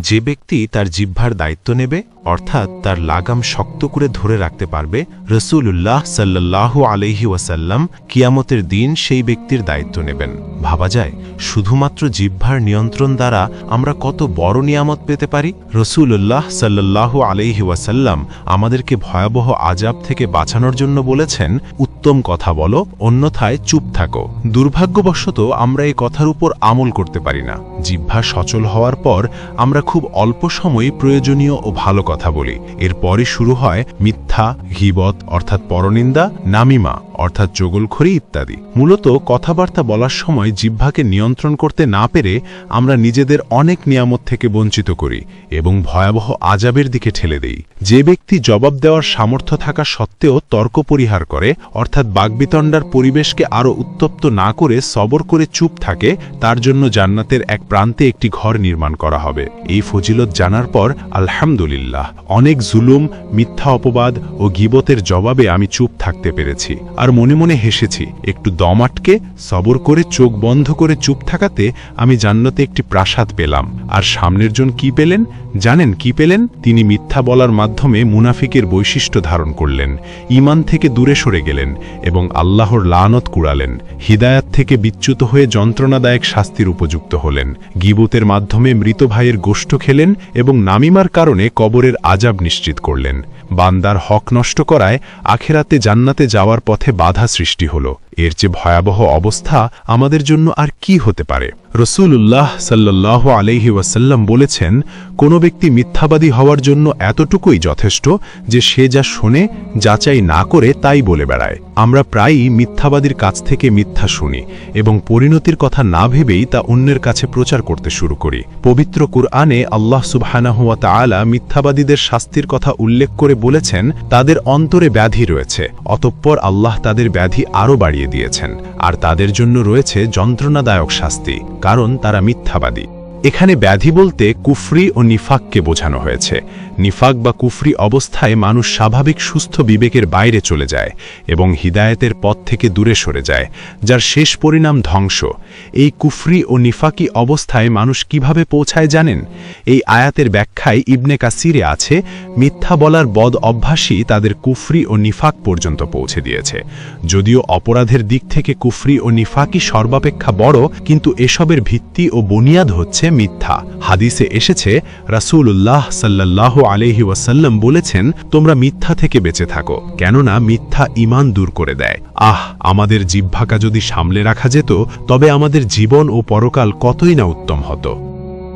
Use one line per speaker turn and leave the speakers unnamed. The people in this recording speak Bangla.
যে ব্যক্তি তার জিহ্বার দায়িত্ব নেবে, অর্থাৎ তার লাগাম শক্ত করে ধরে রাখতে পারবে রসুল্লাহ সাল্লাহ আলহি ওয়াসাল্লাম কিয়ামতের দিন সেই ব্যক্তির দায়িত্ব নেবেন। ভাবা যায়, শুধুমাত্র জিহ্বার নিয়ন্ত্রণ দ্বারা আমরা কত বড় নিয়ামত পেতে পারি? রসুল্লাহ সাল্লাহ আলহি ওয়াসাল্লাম আমাদেরকে ভয়াবহ আজাব থেকে বাঁচানোর জন্য বলেছেন, উত্তম কথা বলো, অন্যথায় চুপ থাকো। দুর্ভাগ্যবশত আমরা এই কথার উপর আমল করতে পারি না। জিহ্বা সচল হওয়ার পর আমরা খুব অল্প সময় প্রয়োজনীয় ও ভালো কথা বলি। এরপরে শুরু হয় মিথ্যা হিবত অর্থাৎ পরনিন্দা, নামিমা। অর্থাৎ জগলখড়ি ইত্যাদি। মূলত কথাবার্তা বলার সময় জিহ্বাকে নিয়ন্ত্রণ করতে না পেরে আমরা নিজেদের অনেক নিয়ামত থেকে বঞ্চিত করি এবং ভয়াবহ আজাবের দিকে ঠেলে দেই। যে ব্যক্তি জবাব দেওয়ার সামর্থ্য থাকা সত্ত্বেও তর্ক পরিহার করে, অর্থাৎ বাগবিতণ্ডার পরিবেশকে আরও উত্তপ্ত না করে সবর করে চুপ থাকে, তার জন্য জান্নাতের এক প্রান্তে একটি ঘর নির্মাণ করা হবে। এই ফজিলত জানার পর, আলহামদুলিল্লাহ, অনেক জুলুম, মিথ্যা অপবাদ ও গিবতের জবাবে আমি চুপ থাকতে পেরেছি। আর মনে মনে হেসেছি, একটু দম আটকে, সবর করে, চোখ বন্ধ করে চুপ থাকাতে আমি জান্নাতে একটি প্রাসাদ পেলাম। আর সামনের জন কি পেলেন? জানেন কি পেলেন? তিনি মিথ্যা বলার মাধ্যমে মুনাফিকের বৈশিষ্ট্য ধারণ করলেন ইমান থেকে দূরে সরে গেলেন এবং আল্লাহর লানত কুড়ালেন, হিদায়াত থেকে বিচ্যুত হয়ে যন্ত্রণাদায়ক শাস্তির উপযুক্ত হলেন, গিবুতের মাধ্যমে মৃত ভাইয়ের গোষ্ঠ খেলেন এবং নামিমার কারণে কবরের আজাব নিশ্চিত করলেন। বান্দার হক নষ্ট করায় আখেরাতে জান্নাতে যাওয়ার পথে বাধা সৃষ্টি হল। এর চেয়ে ভয়াবহ অবস্থা আমাদের জন্য আর কি হতে পারে? রসুল্লাহ সাল্লাহ আলহি ওয়াসাল্লাম বলেছেন, কোনো ব্যক্তি মিথ্যাবাদী হওয়ার জন্য এতটুকুই যথেষ্ট যে সে যা শোনে, যাচাই না করে তাই বলে বেড়ায়। আমরা প্রায়ই মিথ্যাবাদীর কাছ থেকে মিথ্যা শুনি এবং পরিণতির কথা না ভেবেই তা অন্যের কাছে প্রচার করতে শুরু করি। পবিত্র কুরআনে আল্লাহ সুবহানাহুয়া তাআলা মিথ্যাবাদীদের শাস্তির কথা উল্লেখ করে বলেছেন, তাদের অন্তরে ব্যাধি রয়েছে, অতঃপর আল্লাহ তাদের ব্যাধি আরও বাড়িয়ে দিয়েছেন, আর তাদের জন্য রয়েছে যন্ত্রণাদায়ক শাস্তি, কারণ তারা মিথ্যাবাদী। এখানে ব্যাধি বলতে কুফরি ও নিফাককে বোঝানো হয়েছে। নিফাক বা কুফরি অবস্থায় মানুষ স্বাভাবিক সুস্থ বিবেকের বাইরে চলে যায় এবং হিদায়তের পথ থেকে দূরে সরে যায়, যার শেষ পরিণাম ধ্বংস। এই কুফরি ও নিফাকি অবস্থায় মানুষ কীভাবে পৌঁছায় জানেন? এই আয়াতের ব্যাখ্যায় ইবনে কাসিরে আছে, মিথ্যা বলার বদ অভ্যাসই তাদের কুফরি ও নিফাক পর্যন্ত পৌঁছে দিয়েছে। যদিও অপরাধের দিক থেকে কুফরি ও নিফাকি সর্বাপেক্ষা বড়, কিন্তু এসবের ভিত্তি ও বুনিয়াদ হচ্ছে মিথ্যা। হাদিসে এসেছে, রাসূলুল্লাহ সাল্লাহ আলহি ওয়াসাল্লাম বলেছেন, তোমরা মিথ্যা থেকে বেঁচে থাকো, কেননা মিথ্যা ইমান দূর করে দেয়। আহ, আমাদের জিভ্ভাকা যদি সামলে রাখা যেত, তবে আমাদের জীবন ও পরকাল কতই না উত্তম হতো।